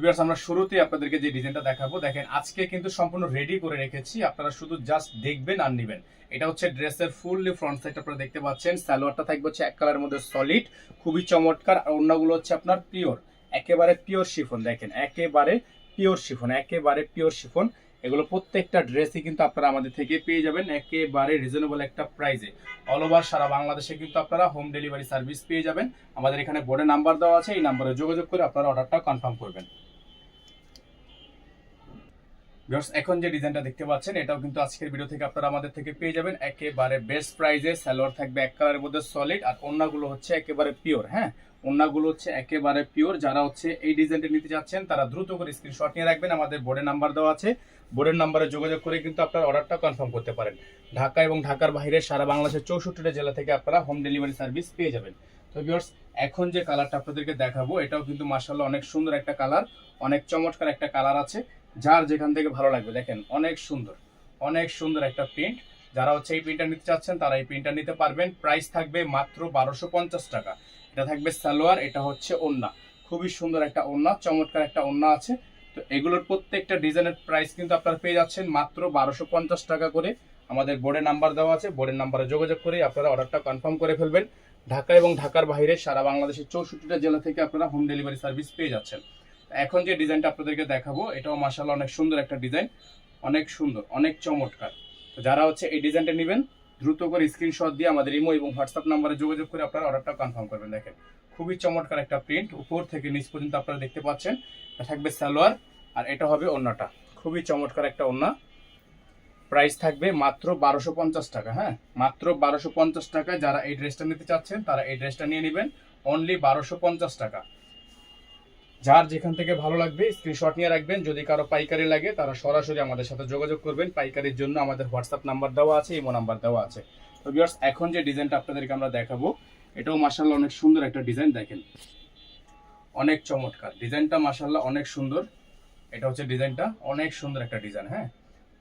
Viewers আমরা শুরুতেই আপনাদেরকে যে ডিজাইনটা দেখাবো, দেখেন, আজকে কিন্তু সম্পূর্ণ রেডি করে রেখেছি। আপনারা শুধু জাস্ট দেখবেন আর নেবেন। এটা হচ্ছে ড্রেসের ফুললি ফ্রন্ট সাইড আপনারা দেখতে পাচ্ছেন। সালোয়ারটা থাকবে হচ্ছে এক কালারের মধ্যে সলিড খুবই চমৎকার। আর অন্যগুলো হচ্ছে আপনার পিওর একেবারে পিওর শিফন দেখেন, একেবারে পিওর শিফন একেবারে পিওর শিফন এগুলো প্রত্যেকটা ড্রেসই কিন্তু আপনারা আমাদের থেকে পেয়ে যাবেন, একেবারে রিজনেবল একটা প্রাইসে অল ওভার সারা বাংলাদেশে কিন্তু আপনারা হোম ডেলিভারি সার্ভিস পেয়ে যাবেন। আমাদের এখানে বোর্ডে নাম্বার দেওয়া আছে, এই নাম্বারে যোগাযোগ করে আপনারা অর্ডারটা কনফার্ম করবেন। Viewers, এখন যে ডিজাইনটা দেখতে পাচ্ছেন এটাও কিন্তু আজকের ভিডিও থেকে আপনারা আমাদের থেকে পেয়ে যাবেন। একেবারে বেস্ট প্রাইজে সালোয়ার থাকবে এক কালারের মধ্যে সলিড আর ওন্নাগুলো হচ্ছে একেবারে পিওর হ্যাঁ? ওন্নাগুলো হচ্ছে একেবারে পিওর যারা হচ্ছে এই ডিজাইনটা নিতে চাচ্ছেন তারা দ্রুত করে স্ক্রিনশট নিয়ে রাখবেন। আমাদের বোর্ডের নাম্বার দেওয়া আছে। বোর্ডের নাম্বারে যোগাযোগ করে কিন্তু আপনার অর্ডারটা কনফার্ম করতে পারেন। ঢাকা এবং ঢাকার বাইরে সারা বাংলাদেশের চৌষট্টিটা জেলা থেকে আপনারা হোম ডেলিভারি সার্ভিস পেয়ে যাবেন। তো ভিউয়ার্স এখন যে কালারটা আপনাদেরকে দেখাবো এটাও কিন্তু মার্শাল্লাহ অনেক সুন্দর একটা কালার অনেক চমৎকার একটা কালার আছে। যার যেখান থেকে ভালো লাগবে। দেখেন, অনেক সুন্দর অনেক সুন্দর একটা প্রিন্ট যারা হচ্ছে এই প্রিন্টটা নিতে চাচ্ছেন, তারা এই প্রিন্টটা নিতে পারবেন। প্রাইস থাকবে মাত্র বারোশো পঞ্চাশ টাকা। এটা থাকবে সালোয়ার, এটা হচ্ছে ওন্না। খুবই সুন্দর একটা ওন্না, চমৎকার একটা ওন্না আছে। তো এগুলোর প্রত্যেকটা ডিজাইনের প্রাইস কিন্তু আপনারা পেয়ে যাচ্ছেন মাত্র বারোশো পঞ্চাশ টাকা করে। আমাদের বোর্ডে নাম্বার দেওয়া আছে বোর্ডের নাম্বারে যোগাযোগ করে আপনারা অর্ডারটা কনফার্ম করে ফেলবেন। ঢাকা এবং ঢাকার বাইরে সারা বাংলাদেশের চৌষট্টিটা জেলা থেকে আপনারা হোম ডেলিভারি সার্ভিস পেয়ে যাচ্ছেন। এখন যে ডিজাইনটা আপনাদেরকে দেখাবো, এটাও মাসাল্লাহ অনেক সুন্দর একটা ডিজাইন, অনেক সুন্দর, অনেক চমৎকার। তো যারা হচ্ছে এই ডিজাইনটা নেবেন, দ্রুত করে স্ক্রিনশট দিয়ে আমাদের ইমো এবং হোয়াটসঅ্যাপ নাম্বারে যোগাযোগ করে আপনারা অর্ডারটা কনফার্ম করবেন। দেখেন, খুবই চমৎকার একটা প্রিন্ট উপর থেকে নিচ পর্যন্ত আপনারা দেখতে পাচ্ছেন। থাকবে সালোয়ার, আর এটা হবে ওন্নাটা। খুবই চমৎকার একটা ওন্না। প্রাইস থাকবে মাত্র বারোশো পঞ্চাশ টাকা হ্যাঁ? মাত্র বারোশো পঞ্চাশ টাকা যারা এই ড্রেসটা নিতে চাচ্ছেন, তারা এই ড্রেসটা নিয়ে নেবেন। অনলি বারোশো পঞ্চাশ টাকা। যার যেখান থেকে ভালো লাগবে স্ক্রিনশট নিয়ে রাখবেন। যদি কারও পাইকারি লাগে, তারা সরাসরি আমাদের সাথে যোগাযোগ করবেন। পাইকারির জন্য আমাদের হোয়াটসঅ্যাপ নাম্বার দেওয়া আছে ইমো নাম্বার দেওয়া আছে। তো ভিউয়ার্স এখন যে ডিজাইনটা আপনাদেরকে আমরা দেখাবো, এটাও মাসাল্লাহ অনেক সুন্দর একটা ডিজাইন দেখেন। অনেক চমৎকার। ডিজাইনটা মাসাল্লাহ অনেক সুন্দর। এটা হচ্ছে ডিজাইনটা অনেক সুন্দর একটা ডিজাইন হ্যাঁ?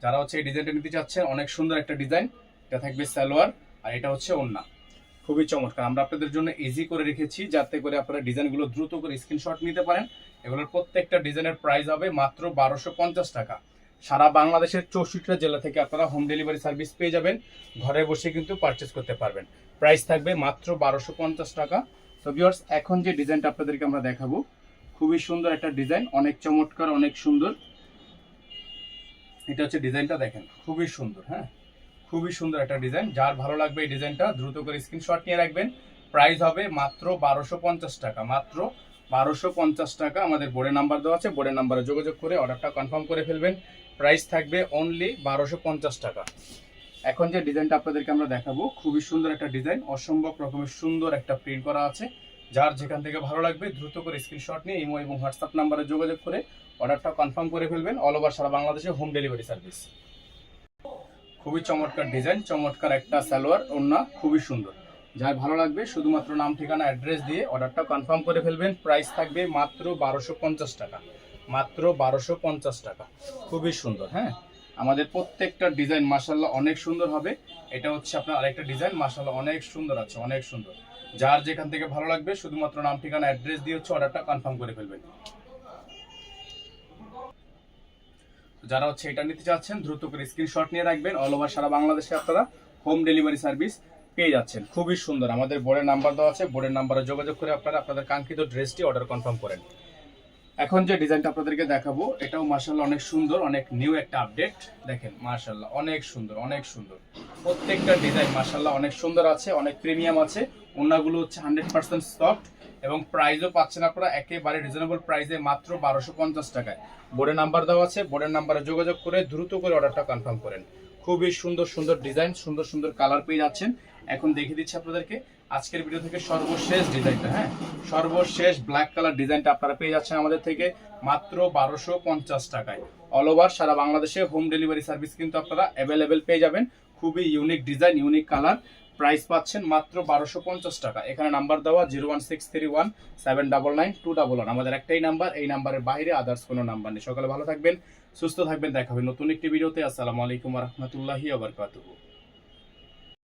যারা হচ্ছে এই ডিজাইনটা নিতে চাচ্ছেন, অনেক সুন্দর একটা ডিজাইন এটা থাকবে সালোয়ার আর এটা হচ্ছে ওন্না খুবই চমৎকার। আমরা আপনাদের জন্য ইজি করে রেখেছি, যাতে করে আপনারা ডিজাইনগুলো দ্রুত করে স্ক্রিনশট নিতে পারেন। এগুলোর প্রত্যেকটা ডিজাইনের প্রাইস হবে মাত্র বারোশো পঞ্চাশ টাকা। সারা বাংলাদেশের চৌষট্টিটা জেলা থেকে আপনারা হোম ডেলিভারি সার্ভিস পেয়ে যাবেন। ঘরে বসে কিন্তু পারচেস করতে পারবেন। প্রাইস থাকবে মাত্র বারোশো পঞ্চাশ টাকা। তো ভিউয়ার্স এখন যে ডিজাইনটা আপনাদেরকে আমরা দেখাবো, খুবই সুন্দর একটা ডিজাইন, অনেক চমৎকার, অনেক সুন্দর। এটা হচ্ছে ডিজাইনটা দেখেন, খুবই সুন্দর হ্যাঁ। খুবই সুন্দর একটা ডিজাইন। যার ভালো লাগবে এই ডিজাইনটা, দ্রুত করে স্ক্রিনশট নিয়ে রাখবেন। প্রাইস হবে মাত্র বারোশো পঞ্চাশ টাকা, মাত্র বারোশো পঞ্চাশ টাকা। আমাদের বোর্ডের নাম্বার দেওয়া আছে বোর্ডের নাম্বারে যোগাযোগ করে অর্ডারটা কনফার্ম করে ফেলবেন। প্রাইস থাকবে অনলি বারোশো পঞ্চাশ টাকা। এখন যে ডিজাইনটা আপনাদেরকে আমরা দেখাবো, খুবই সুন্দর একটা ডিজাইন অসম্ভব রকমের সুন্দর একটা প্রিন্ট করা আছে। যার যেখান থেকে ভালো লাগবে, দ্রুত করে স্ক্রিনশট নিয়ে ইমো এবং হোয়াটসঅ্যাপ নাম্বারে যোগাযোগ করে অর্ডারটা কনফার্ম করে ফেলবেন। অল ওভার সারা বাংলাদেশে হোম ডেলিভারি সার্ভিস খুবই চমৎকার ডিজাইন, চমৎকার একটা সালোয়ার, ওড়না খুবই সুন্দর। যার ভালো লাগবে, শুধুমাত্র নাম, ঠিকানা, অ্যাড্রেস দিয়ে অর্ডারটা কনফার্ম করে ফেলবেন। প্রাইস থাকবে মাত্র বারোশো পঞ্চাশ টাকা। মাত্র বারোশো পঞ্চাশ টাকা। খুবই সুন্দর হ্যাঁ? আমাদের প্রত্যেকটা ডিজাইন মাসাল্লাহ অনেক সুন্দর হবে। এটা হচ্ছে আপনার আরেকটা ডিজাইন মাসাল্লাহ অনেক সুন্দর আছে, অনেক সুন্দর। যার যেখান থেকে ভালো লাগবে, শুধুমাত্র নাম, ঠিকানা, অ্যাড্রেস দিয়ে হচ্ছে অর্ডারটা কনফার্ম করে ফেলবেন। যারা হচ্ছে এটা নিতে চাচ্ছেন, দ্রুত করে স্ক্রিনশট নিয়ে রাখবেন। অল ওভার সারা বাংলাদেশে আপনারা হোম ডেলিভারি সার্ভিস পেয়ে যাচ্ছেন। খুবই সুন্দর। আমাদের বোর্ডের নাম্বার দেওয়া আছে। বোর্ডের নাম্বারে যোগাযোগ করে আপনারা আপনাদের কাঙ্ক্ষিত ড্রেসটি অর্ডার কনফার্ম করেন। এখন যে ডিজাইনটা আপনাদেরকে দেখাবো, এটাও মার্শাল্লাহ অনেক সুন্দর, অনেক নিউ একটা আপডেট দেখেন মার্শাল্লাহ অনেক সুন্দর অনেক সুন্দর। প্রত্যেকটা ডিজাইন মার্শাল্লাহ অনেক সুন্দর আছে, অনেক প্রিমিয়াম আছে। অন্যগুলো হচ্ছে হান্ড্রেড পার্সেন্ট সফট এবং প্রাইজও পাচ্ছেন আপনারা, একেবারে রিজনেবল প্রাইজে মাত্র বারোশো পঞ্চাশ টাকায়। বোর্ডের নাম্বার দেওয়া আছে, বোর্ডের নাম্বারে যোগাযোগ করে দ্রুত করে অর্ডারটা কনফার্ম করেন। খুবই সুন্দর সুন্দর ডিজাইন সুন্দর সুন্দর কালার পেয়ে যাচ্ছেন। এখন দেখিয়ে দিচ্ছি আপনাদেরকে আজকের ভিডিও থেকে সর্বশেষ ডিজাইনটা হ্যাঁ? সর্বশেষ ব্ল্যাক কালার ডিজাইনটা আপনারা পেয়ে যাচ্ছেন আমাদের থেকে মাত্র বারোশো পঞ্চাশ টাকায়। অল ওভার সারা বাংলাদেশে হোম ডেলিভারি সার্ভিস কিন্তু আপনারা অ্যাভেলেবেল পেয়ে যাবেন। খুবই unique design unique colour price পাচ্ছেন মাত্র বারোশো পঞ্চাশ টাকা। এখানে নাম্বার দেওয়া zero one six three one seven double nine two double one আমাদের একটাই নাম্বার এই নাম্বারের বাইরে আদার্স কোনো নাম্বার নেই। সকালে ভালো থাকবেন, সুস্থ থাকবেন, দেখা হবে নতুন একটি ভিডিওতে আসসালামু আলাইকুম রহমতুল্লাহি আবরকাতুহু